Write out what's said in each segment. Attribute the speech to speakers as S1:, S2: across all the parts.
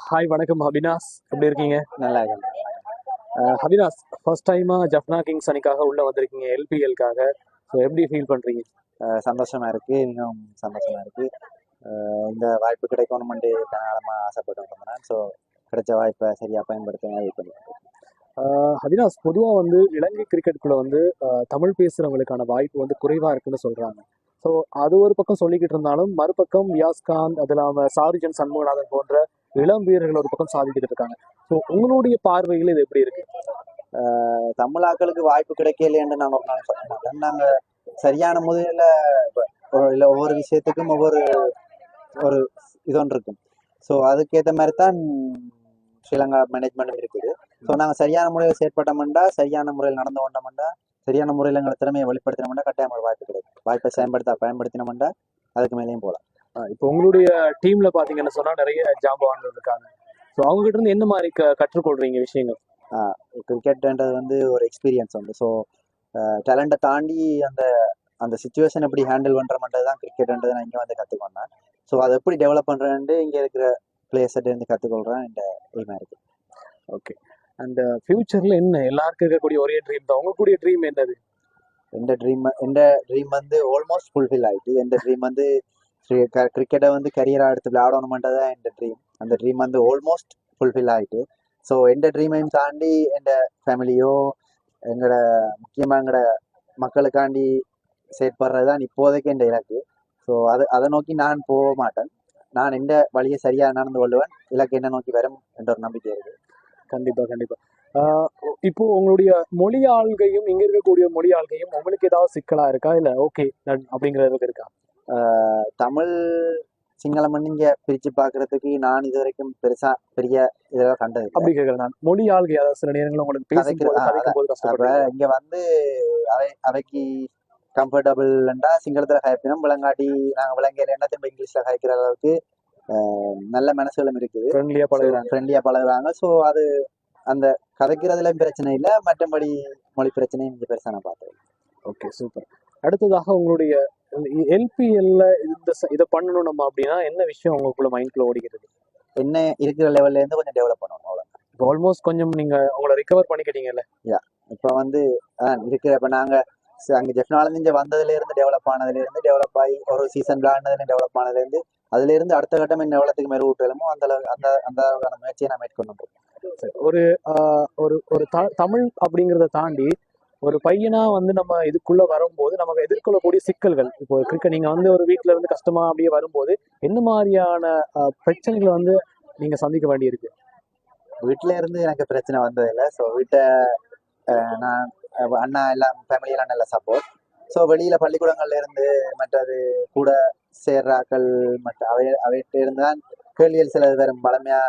S1: Hi வணக்கம் அபினாஸ் எப்படி இருக்கீங்க?
S2: நல்லா இருக்கு
S1: அஹ், அபினாஸ் ஃபர்ஸ்ட் டைமா ஜப்னா கிங்ஸ் அணிக்காக உள்ள வந்திருக்கீங்க எல்பிஎல்காக ஸோ எப்படி ஃபீல் பண்றீங்க?
S2: சந்தோஷமா இருக்கு இன்னும் சந்தோஷமா இருக்கு. இந்த வாய்ப்பு கிடைக்கணும்னு காலமா ஆசைப்பட்டு வந்தேன் ஸோ கிடைச்ச வாய்ப்பை சரியா பயன்படுத்த இது பண்ணிருக்கேன்
S1: அஹ், அபினாஸ் பொதுவாக வந்து இலங்கை கிரிக்கெட்டுக்குள்ள வந்து தமிழ் பேசுறவங்களுக்கான வாய்ப்பு வந்து குறைவா இருக்குன்னு சொல்றாங்க. ஸோ அது ஒரு பக்கம் சொல்லிக்கிட்டு இருந்தாலும் மறுபக்கம் யாஸ்காந்த் அது இல்லாமல் சாருஜன் சண்முகநாதன் போன்ற இளம் வீரர்கள் ஒரு பக்கம் சாதிக்கிட்டு இருக்காங்க. ஸோ உங்களுடைய பார்வையில் இது எப்படி இருக்கு?
S2: தமிழாக்களுக்கு வாய்ப்பு கிடைக்கலையேன்னு நான் ஒரு நாள் சொல்ல மாட்டேன் நாங்க சரியான முறையில இல்ல ஒவ்வொரு விஷயத்துக்கும் ஒவ்வொரு ஒரு இது ஒன்று இருக்கும். ஸோ அதுக்கேற்ற மாதிரி தான் ஸ்ரீலங்கா மேனேஜ்மெண்ட் இருக்குது. ஸோ நாங்கள் சரியான முறையில் செயற்பட்டோம்னா சரியான முறையில் நடந்து கொண்டோம்னா சரியான முறையில் எங்களை திறமையை வெளிப்படுத்தினோம்னா கட்டாயம் வாய்ப்பு கிடைக்கும். வாய்ப்பை பயன்படுத்த பயன்படுத்தினோம்னா அதுக்கு மேலேயும் போகலாம்.
S1: இப்போ உங்களுடைய டீம்ல பாத்தீங்கன்னு சொன்னா நிறைய ஜாம்பவான்கள் இருக்காங்க. ஸோ அவங்க கிட்ட இருந்து என்ன மாதிரி க- கற்றுக்கொள்றீங்க விஷயங்கள்?
S2: கிரிக்கெட்ன்றது வந்து ஒரு எக்ஸ்பீரியன்ஸ் வந்து ஸோ டேலண்ட்டை தாண்டி அந்த அந்த சுச்சுவேஷன் எப்படி ஹேண்டில் பண்ணுறமன்றது தான் கிரிக்கெட்ன்றதை நான் இங்கே வந்து கற்றுக்கொண்டேன் ஸோ அதை எப்படி டெவலப் பண்ணுறேன்ட்டு இங்கே இருக்கிற பிளேயர்ஸ்கிட்ட இருந்து கற்றுக்கொள்கிறேன் இந்த எய்மாக இருக்குது
S1: ஓகே அந்த ஃபியூச்சர்ல என்ன? எல்லாருக்கும் இருக்கக்கூடிய ஒரே ட்ரீம் தான். உங்களுடைய ட்ரீம் என்னது?
S2: எந்த ட்ரீம் எந்த ட்ரீம் வந்து ஆல்மோஸ்ட் ஃபுல்ஃபில் ஆயிட்டு எந்த ட்ரீம் வந்து கிரிக்கெட்டை வந்து கரியராக எடுத்து விளையாடணுமென்றது தான் என் ட்ரீம் அந்த ட்ரீம் வந்து ஆல்மோஸ்ட் ஃபுல்ஃபில் ஆயிட்டு. ஸோ எந்த ட்ரீமையும் தாண்டி எந்த ஃபேமிலியோ எங்களோட முக்கியமாக எங்களோட மக்களுக்காண்டி செயற்படுறது தான் இப்போதைக்கு என் இலக்கு. ஸோ அது அதை நோக்கி நான் போக மாட்டேன். நான் எந்த வழியை சரியாக நடந்து கொள்ளுவேன். இலக்கு என்ன நோக்கி வரும் என்ற ஒரு நம்பிக்கை இருக்கு.
S1: கண்டிப்பாக கண்டிப்பாக இப்போ உங்களுடைய மொழி ஆள்கையும் இங்க இருக்கக்கூடிய மொழி ஆள்கையும் உங்களுக்கு ஏதாவது சிக்கலா இருக்கா? இல்ல ஓகே அப்படிங்கிறதுக்கு இருக்கா?
S2: தமிழ் சிங்களம் இங்க பிரிச்சு பார்க்கறதுக்கு நான் இது வரைக்கும் பெருசா பெரிய இதெல்லாம் கண்டது.
S1: அப்படி கேக்குறேன் நான். மொழி ஆள்கை அதாவது சில நேரங்களில் உங்களுக்கு
S2: இங்க வந்து அவை அவைக்கு கம்ஃபர்டபுள்ண்டா சிங்களத்துல ஹாப்பினும் விளங்காட்டி நாங்க விளங்கையில என்ன திரும்ப இங்கிலீஷ்ல ஹாய்க்கிற அளவுக்கு நல்ல மனசுகளும் இருக்குது.
S1: ஃப்ரெண்ட்லியா பழகுறாங்க.
S2: ஃப்ரெண்ட்லியா பழகுறாங்க. ஸோ அது அந்த கதைக்கிறதுலயும் பிரச்சனை இல்லை மற்றபடி மொழி பிரச்சனையும் இங்க பெருசா நான் பார்த்தேன்
S1: ஓகே சூப்பர் அடுத்ததாக உங்களுடைய எல்பிஎல்ல இந்த இதை பண்ணணும் நம்ம அப்படின்னா என்ன விஷயம் உங்களுக்குள்ள மைண்ட்ல ஓடிக்கிறது?
S2: என்ன இருக்கிற லெவல்ல இருந்து கொஞ்சம் டெவலப் பண்ணணும் அவ்வளோ
S1: இப்போ ஆல்மோஸ்ட் கொஞ்சம் நீங்க உங்களை ரிகவர் பண்ணிக்கிட்டீங்கல்ல?
S2: இப்போ வந்து இருக்கிற இப்போ நாங்க அங்க ஜெஃப்னாலேருந்து இங்க வந்ததுல இருந்து டெவலப் ஆனதுல இருந்து டெவலப் ஆகி ஒரு சீசன் விளையாடுனதுல டெவலப் ஆனதுல இருந்து அதுல இருந்து அடுத்த கட்டம் என்ன எவ்வளவுக்கு மேல விட்டுமோ அந்த அந்த அந்த முயற்சியை நான் மேற்கொண்டு.
S1: ஒரு ஒரு ஒரு தமிழ் அப்படிங்கிறத தாண்டி ஒரு பையனா வந்து நம்ம இதுக்குள்ள வரும்போது நமக்கு எதிர்கொள்ளக்கூடிய சிக்கல்கள். இப்போ கிரிக்கெட் நீங்க வந்து ஒரு வீட்ல இருந்து கஷ்டமா அப்படியே வரும்போது என்ன மாதிரியான பிரச்சனைகளை வந்து நீங்க சந்திக்க வேண்டியிருக்கு?
S2: வீட்டுல இருந்து எனக்கு பிரச்சனை வந்ததில்லை ஸோ வீட்டை நான் அண்ணா எல்லாம் ஃபேமிலி எல்லாம் நல்ல சப்போர்ட் ஸோ வெளியில பள்ளிக்கூடங்கள்ல இருந்து மற்றது கூட சேர்றாக்கள் மற்ற அவை அவைகிட்ட இருந்து தான் கேள்விகள் சில வெறும் பழமையா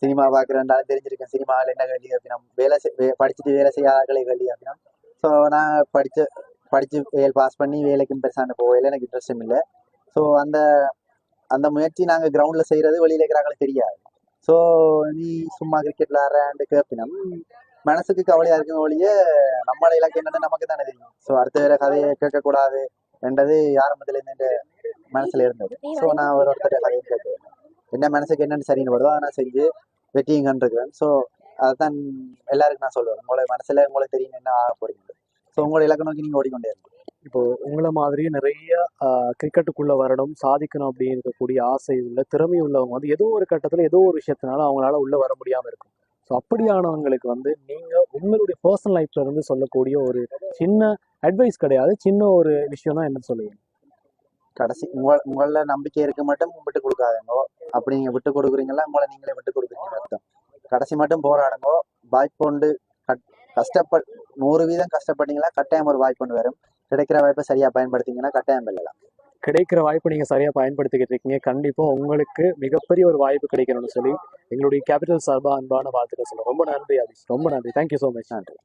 S2: சினிமா பார்க்குறேன்றாலும் தெரிஞ்சிருக்கேன் சினிமாவில் என்ன கேள்வி அப்படின்னா வேலை செய் படிச்சுட்டு வேலை செய்யாதகளை கேள்வி அப்படின்னா ஸோ நான் படிச்ச படிச்சு வேல் பாஸ் பண்ணி வேலைக்கும் பெருசான போகையில் எனக்கு இன்ட்ரெஸ்டும் இல்லை. ஸோ அந்த அந்த முயற்சி நாங்கள் கிரவுண்டில் செய்கிறது வெளியில இருக்கிறாங்களுக்கு தெரியாது. ஸோ நீ சும்மா கிரிக்கெட் விளாட்றேன் கேப்பினம் மனசுக்கு கவலையா இருக்கும் ஒழிய நம்மளோட இலக்கு என்னன்னு நமக்கு தானே தெரியும். ஸோ அடுத்த வேற கதையை கேட்கக்கூடாது என்றது ஆரம்பத்துல இருந்து மனசுல இருந்தது. ஸோ நான் ஒரு ஒருத்தர் கதையும் கேட்குவேன் என்ன மனசுக்கு என்னென்னு சரின்னு வருதோ அதை நான் செஞ்சு வெற்றியும் கண்டிருக்கிறேன். ஸோ அதான் எல்லாருக்கும் நான் சொல்லுவேன். உங்களை மனசுல உங்களுக்கு தெரியும் என்ன ஆக போறீங்க ஸோ உங்களோட இலக்கு நோக்கி நீங்க ஓடிக்கொண்டே இருக்கணும்.
S1: இப்போ உங்களை மாதிரியே நிறைய கிரிக்கெட்டுக்குள்ள வரணும் சாதிக்கணும் அப்படின்னு இருக்கக்கூடிய ஆசை உள்ள திறமை உள்ளவங்க வந்து ஏதோ ஒரு கட்டத்துல ஏதோ ஒரு விஷயத்தினால அவங்களால உள்ள வர முடியாம இருக்கும். ஸோ அப்படியானவங்களுக்கு வந்து நீங்க உங்களுடைய பர்சனல் லைஃப்ல இருந்து சொல்லக்கூடிய ஒரு சின்ன அட்வைஸ் கிடையாது. சின்ன ஒரு விஷயம் தான் என்ன சொல்லுவீங்க?
S2: கடைசி உங்க உங்கள நம்பிக்கை இருக்க மட்டும் விட்டு கொடுக்காதீங்க. அப்படி நீங்க விட்டு கொடுக்குறீங்களா? உங்களை நீங்களே விட்டு கொடுக்குறீங்கன்னு அர்த்தம். கடைசி மட்டும் போராடுங்க. வாய்ப்பு உண்டு. கட்- கஷ்டப்பட் நூறு வீதம் கஷ்டப்பட்டீங்களா கட்டாயம் ஒரு வாய்ப்பு ஒன்று வரும். கிடைக்கிற வாய்ப்பை சரியா பயன்படுத்திங்கன்னா கட்டாயம் வெல்லலாம்
S1: கிடைக்கிற வாய்ப்பை நீங்க சரியா பயன்படுத்திக்கிட்டு இருக்கீங்க. கண்டிப்பா உங்களுக்கு மிகப்பெரிய ஒரு வாய்ப்பு கிடைக்கணும்னு சொல்லி எங்களுடைய கேபிட்டல் சார்பா அன்பான வாழ்த்துக்கள் சொல்லுவோம் ரொம்ப நன்றி அபிஷ் ரொம்ப நன்றி. தேங்க்யூ ஸோ மச்
S2: நன்றி.